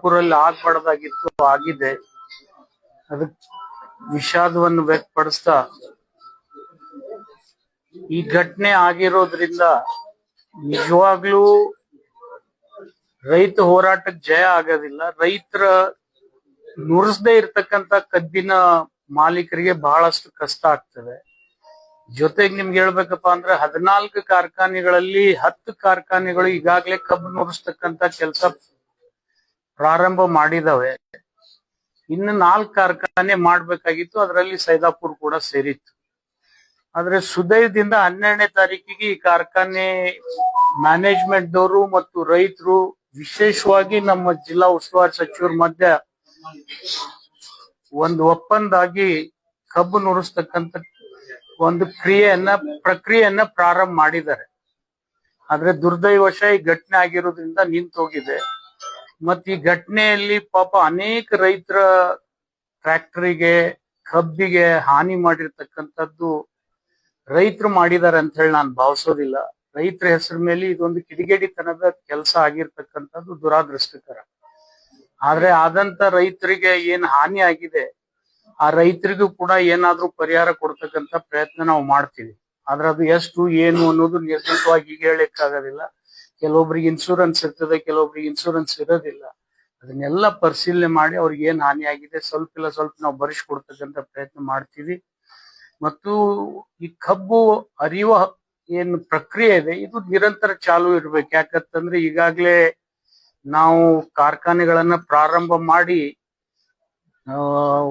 ತಿಮ್ಮಾಪುರಲ್ಲಿ ಆಗ್ಬಾರ್ದಾಗಿತ್ತು, ಆಗಿದೆ. ಅದಕ್ ವಿಷಾದವನ್ನು ವ್ಯಕ್ತಪಡಿಸ್ತಾ, ಈ ಘಟನೆ ಆಗಿರೋದ್ರಿಂದ ನಿಜವಾಗ್ಲೂ ರೈತ ಹೋರಾಟಕ್ಕೆ ಜಯ ಆಗೋದಿಲ್ಲ. ರೈತರ ನುರಿಸದೇ ಇರ್ತಕ್ಕಂತ ಕಬ್ಬಿನ ಮಾಲೀಕರಿಗೆ ಬಹಳಷ್ಟು ಕಷ್ಟ ಆಗ್ತದೆ. ಜೊತೆಗೆ ನಿಮ್ಗೆ ಹೇಳ್ಬೇಕಪ್ಪ ಅಂದ್ರೆ ಹದಿನಾಲ್ಕು ಕಾರ್ಖಾನೆಗಳಲ್ಲಿ ಹತ್ತು ಕಾರ್ಖಾನೆಗಳು ಈಗಾಗಲೇ ಕಬ್ಬು ನುರಿಸ್ತಕ್ಕಂತ ಕೆಲಸ ಪ್ರಾರಂಭ ಮಾಡಿದವೆ. ಇನ್ನು ನಾಲ್ಕು ಕಾರ್ಖಾನೆ ಮಾಡಬೇಕಾಗಿತ್ತು, ಅದರಲ್ಲಿ ಸೈದಾಪುರ್ ಕೂಡ ಸೇರಿತ್ತು. ಆದ್ರೆ ಸುದೈವದಿಂದ ಹನ್ನೆರಡನೇ ತಾರೀಕಿಗೆ ಈ ಕಾರ್ಖಾನೆ ಮ್ಯಾನೇಜ್ಮೆಂಟ್ ದವರು ಮತ್ತು ರೈತರು ವಿಶೇಷವಾಗಿ ನಮ್ಮ ಜಿಲ್ಲಾ ಉಸ್ತುವಾರಿ ಸಚಿವರ ಮಧ್ಯ ಒಂದು ಒಪ್ಪಂದ ಆಗಿ ಕಬ್ಬು ನುರಿಸ್ತಕ್ಕಂತ ಒಂದು ಕ್ರಿಯೆಯನ್ನ, ಪ್ರಕ್ರಿಯೆಯನ್ನ ಪ್ರಾರಂಭ ಮಾಡಿದ್ದಾರೆ. ಆದ್ರೆ ದುರ್ದೈವಶ ಈ ಘಟನೆ ಆಗಿರೋದ್ರಿಂದ ನಿಂತು ಹೋಗಿದೆ ಮತ್ ಈ ಘಟನೆಯಲ್ಲಿ ಪಾಪ ಅನೇಕ ರೈತರ ಟ್ರ್ಯಾಕ್ಟರಿಗೆ ಕಬ್ಬಿಗೆ ಹಾನಿ ಮಾಡಿರ್ತಕ್ಕಂಥದ್ದು ರೈತರು ಮಾಡಿದ್ದಾರೆ ಅಂತ ಹೇಳಿ ನಾನು ಭಾವಿಸೋದಿಲ್ಲ. ರೈತರ ಹೆಸರ ಮೇಲೆ ಇದೊಂದು ಕಿಡಿಗೇಡಿತನದ ಕೆಲಸ ಆಗಿರ್ತಕ್ಕಂಥದ್ದು ದುರಾದೃಷ್ಟಕರ. ಆದ್ರೆ ಆದಂತ ರೈತರಿಗೆ ಏನ್ ಹಾನಿ ಆಗಿದೆ, ಆ ರೈತರಿಗೂ ಕೂಡ ಏನಾದ್ರೂ ಪರಿಹಾರ ಕೊಡ್ತಕ್ಕಂತ ಪ್ರಯತ್ನ ನಾವು ಮಾಡ್ತೀವಿ. ಆದ್ರೆ ಅದು ಎಷ್ಟು, ಏನು ಅನ್ನೋದು ನಿರ್ದಿಷ್ಟವಾಗಿ ಈಗ ಹೇಳಕ್ಕಾಗೋದಿಲ್ಲ. ಕೆಲವೊಬ್ರಿಗೆ ಇನ್ಶೂರೆನ್ಸ್ ಇರ್ತದೆ, ಕೆಲವೊಬ್ರಿಗೆ ಇನ್ಶೂರೆನ್ಸ್ ಇರೋದಿಲ್ಲ. ಅದನ್ನೆಲ್ಲ ಪರಿಶೀಲನೆ ಮಾಡಿ ಅವ್ರಿಗೆ ಏನ್ ಹಾನಿ ಆಗಿದೆ, ಸ್ವಲ್ಪ ಇಲ್ಲ ಸ್ವಲ್ಪ ನಾವು ಕೊಡ್ತಕ್ಕಂತ ಪ್ರಯತ್ನ ಮಾಡ್ತೀವಿ. ಮತ್ತು ಈ ಕಬ್ಬು ಅರಿಯುವ ಏನು ಪ್ರಕ್ರಿಯೆ ಇದೆ, ಇದು ನಿರಂತರ ಚಾಲು ಇರ್ಬೇಕು. ಯಾಕಂತಂದ್ರೆ ಈಗಾಗಲೇ ನಾವು ಕಾರ್ಖಾನೆಗಳನ್ನ ಪ್ರಾರಂಭ ಮಾಡಿ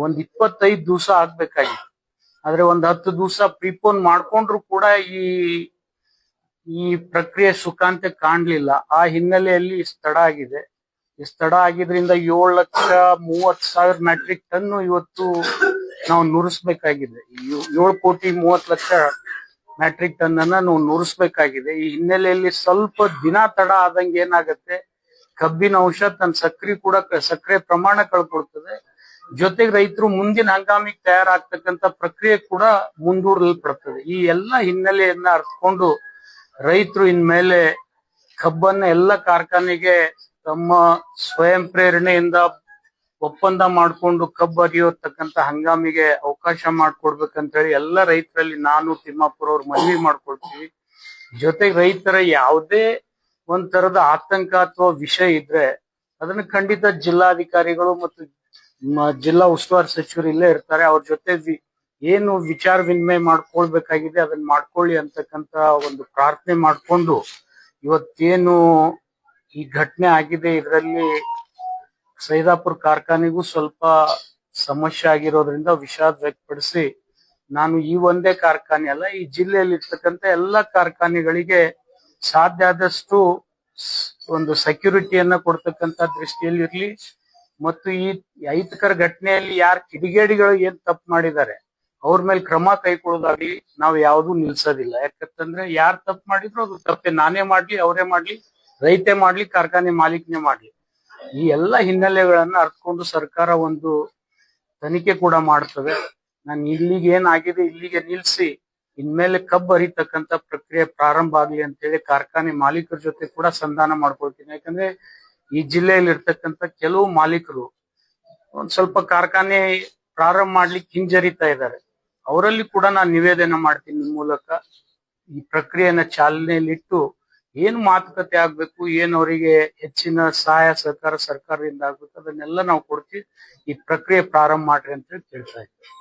ಒಂದ್ ಇಪ್ಪತ್ತೈದು ದಿವಸ ಆಗ್ಬೇಕಾಗಿತ್ತು. ಆದ್ರೆ ಒಂದ್ ಹತ್ತು ದಿವಸ ಪ್ರಿಪೋನ್ ಮಾಡ್ಕೊಂಡ್ರು ಕೂಡ ಈ ಈ ಪ್ರಕ್ರಿಯೆ ಸುಖಾಂತ ಕಾಣ್ಲಿಲ್ಲ. ಆ ಹಿನ್ನೆಲೆಯಲ್ಲಿ ಸ್ಥಳ ಆಗಿದೆ. ಈ ತಡ ಆಗಿದ್ರಿಂದ ಏಳು ಲಕ್ಷ ಮೂವತ್ ಸಾವಿರ ಮೆಟ್ರಿಕ್ ಟನ್ ಇವತ್ತು ನಾವು ನುರಿಸ್ಬೇಕಾಗಿದೆ. ಏಳು ಕೋಟಿ ಮೂವತ್ ಲಕ್ಷ ಮೆಟ್ರಿಕ್ ಟನ್ ಅನ್ನ ನಾವು ನುರಿಸ್ಬೇಕಾಗಿದೆ. ಈ ಹಿನ್ನೆಲೆಯಲ್ಲಿ ಸ್ವಲ್ಪ ದಿನ ತಡ ಆದಂಗೆ ಏನಾಗುತ್ತೆ? ಕಬ್ಬಿನ ಅಂಶ ತನ್ನ ಸಕ್ರೆ ಕೂಡ ಸಕ್ಕರೆ ಪ್ರಮಾಣ ಕಳ್ಕೊಡ್ತದೆ ಜೊತೆಗೆ ರೈತರು ಮುಂದಿನ ಹಂಗಾಮಿಗೆ ತಯಾರಾಗ್ತಕ್ಕಂತ ಪ್ರಕ್ರಿಯೆ ಕೂಡ ಮುಂದೂಡಲ್ಪಡ್ತದೆ ಈ ಎಲ್ಲ ಹಿನ್ನೆಲೆಯನ್ನ ಅರ್ಥಕೊಂಡು ರೈತರು ಇನ್ಮೇಲೆ ಕಬ್ಬನ್ನ ಎಲ್ಲ ಕಾರ್ಖಾನೆಗೆ ತಮ್ಮ ಸ್ವಯಂ ಪ್ರೇರಣೆಯಿಂದ ಒಪ್ಪಂದ ಮಾಡ್ಕೊಂಡು ಕಬ್ಬು ಅರಿಯೋತಕ್ಕಂತ ಹಂಗಾಮಿಗೆ ಅವಕಾಶ ಮಾಡ್ಕೊಡ್ಬೇಕಂತ ಹೇಳಿ ಎಲ್ಲ ರೈತರಲ್ಲಿ ನಾನು, ತಿಮ್ಮಾಪುರ ಅವ್ರು ಮನವಿ ಮಾಡ್ಕೊಳ್ತೀವಿ. ಜೊತೆಗೆ ರೈತರ ಯಾವುದೇ ಒಂದ್ ತರದ ಆತಂಕ ಅಥವಾ ವಿಷಯ ಇದ್ರೆ ಅದನ್ನ ಖಂಡಿತ ಜಿಲ್ಲಾಧಿಕಾರಿಗಳು ಮತ್ತು ಜಿಲ್ಲಾ ಉಸ್ತುವಾರಿ ಸಚಿವರು ಇಲ್ಲೇ ಇರ್ತಾರೆ. ಅವ್ರ ಜೊತೆ ಏನು ವಿಚಾರ ವಿನಿಮಯ ಮಾಡ್ಕೊಳ್ಬೇಕಾಗಿದೆ, ಅದನ್ನ ಮಾಡ್ಕೊಳ್ಳಿ ಅಂತಕ್ಕಂತ ಒಂದು ಪ್ರಾರ್ಥನೆ ಮಾಡ್ಕೊಂಡು ಇವತ್ತೇನು ಈ ಘಟನೆ ಆಗಿದೆ, ಇದರಲ್ಲಿ ಸೈದಾಪುರ ಕಾರ್ಖಾನೆಗೂ ಸ್ವಲ್ಪ ಸಮಸ್ಯೆ ಆಗಿರೋದ್ರಿಂದ ವಿಷಾದ ವ್ಯಕ್ತಪಡಿಸಿ ನಾನು ಈ ಒಂದೇ ಕಾರ್ಖಾನೆ ಅಲ್ಲ, ಈ ಜಿಲ್ಲೆಯಲ್ಲಿ ಇರ್ತಕ್ಕಂಥ ಎಲ್ಲ ಕಾರ್ಖಾನೆಗಳಿಗೆ ಸಾಧ್ಯ ಆದಷ್ಟು ಒಂದು ಸೆಕ್ಯೂರಿಟಿಯನ್ನ ಕೊಡ್ತಕ್ಕಂತ ದೃಷ್ಟಿಯಲ್ಲಿ ಇರ್ಲಿ ಮತ್ತು ಈ ಐತಕರ ಘಟನೆಯಲ್ಲಿ ಯಾರು ಕಿಡಿಗೇಡಿಗಳು ಏನ್ ತಪ್ಪು ಮಾಡಿದ್ದಾರೆ ಅವ್ರ ಮೇಲೆ ಕ್ರಮ ಕೈಕೊಳ್ಳೋದಾಗ್ಲಿ ನಾವ್ ಯಾವ್ದು ನಿಲ್ಸೋದಿಲ್ಲ. ಯಾಕಂತಂದ್ರೆ ಯಾರ್ ತಪ್ಪು ಮಾಡಿದ್ರು ಅದು ತಪ್ಪೆ. ನಾನೇ ಮಾಡ್ಲಿ, ಅವರೇ ಮಾಡ್ಲಿ, ರೈತೆ ಮಾಡ್ಲಿ, ಕಾರ್ಖಾನೆ ಮಾಲೀಕನೇ ಮಾಡ್ಲಿ. ಈ ಎಲ್ಲ ಹಿನ್ನೆಲೆಗಳನ್ನ ಅರ್ಥಕೊಂಡು ಸರ್ಕಾರ ಒಂದು ತನಿಖೆ ಕೂಡ ಮಾಡ್ತದೆ. ನಾನು ಇಲ್ಲಿಗೆ ಏನಾಗಿದೆ, ಇಲ್ಲಿಗೆ ನಿಲ್ಸಿ, ಇನ್ಮೇಲೆ ಕಬ್ಬು ಹರಿತಕ್ಕಂತ ಪ್ರಕ್ರಿಯೆ ಪ್ರಾರಂಭ ಆಗ್ಲಿ ಅಂತೇಳಿ ಕಾರ್ಖಾನೆ ಮಾಲೀಕರ ಜೊತೆ ಕೂಡ ಸಂಧಾನ ಮಾಡ್ಕೊಳ್ತೀನಿ. ಯಾಕಂದ್ರೆ ಈ ಜಿಲ್ಲೆಯಲ್ಲಿ ಇರ್ತಕ್ಕಂತ ಕೆಲವು ಮಾಲೀಕರು ಒಂದ್ ಸ್ವಲ್ಪ ಕಾರ್ಖಾನೆ ಪ್ರಾರಂಭ ಮಾಡ್ಲಿಕ್ಕೆ ಹಿಂಜರಿತಾ ಇದ್ದಾರೆ ಅವರಲ್ಲಿ ಕೂಡ ನಾನು ನಿವೇದನೆ ಮಾಡ್ತೀನಿ ನಿಮ್ಮ ಮೂಲಕ. ಈ ಪ್ರಕ್ರಿಯೆಯನ್ನ ಚಾಲನೆಯಲ್ಲಿಟ್ಟು ಏನು ಮಾತುಕತೆ ಆಗ್ಬೇಕು, ಏನ್ ಅವರಿಗೆ ಹೆಚ್ಚಿನ ಸಹಾಯ, ಸಹಕಾರ ಸರ್ಕಾರದಿಂದ ಆಗ್ಬೇಕು, ಅದನ್ನೆಲ್ಲ ನಾವು ಕೊಡ್ತೀವಿ. ಈ ಪ್ರಕ್ರಿಯೆ ಪ್ರಾರಂಭ ಮಾಡ್ರಿ ಅಂತ ಹೇಳಿ ಕೇಳ್ತಾ ಇದ್ದೀವಿ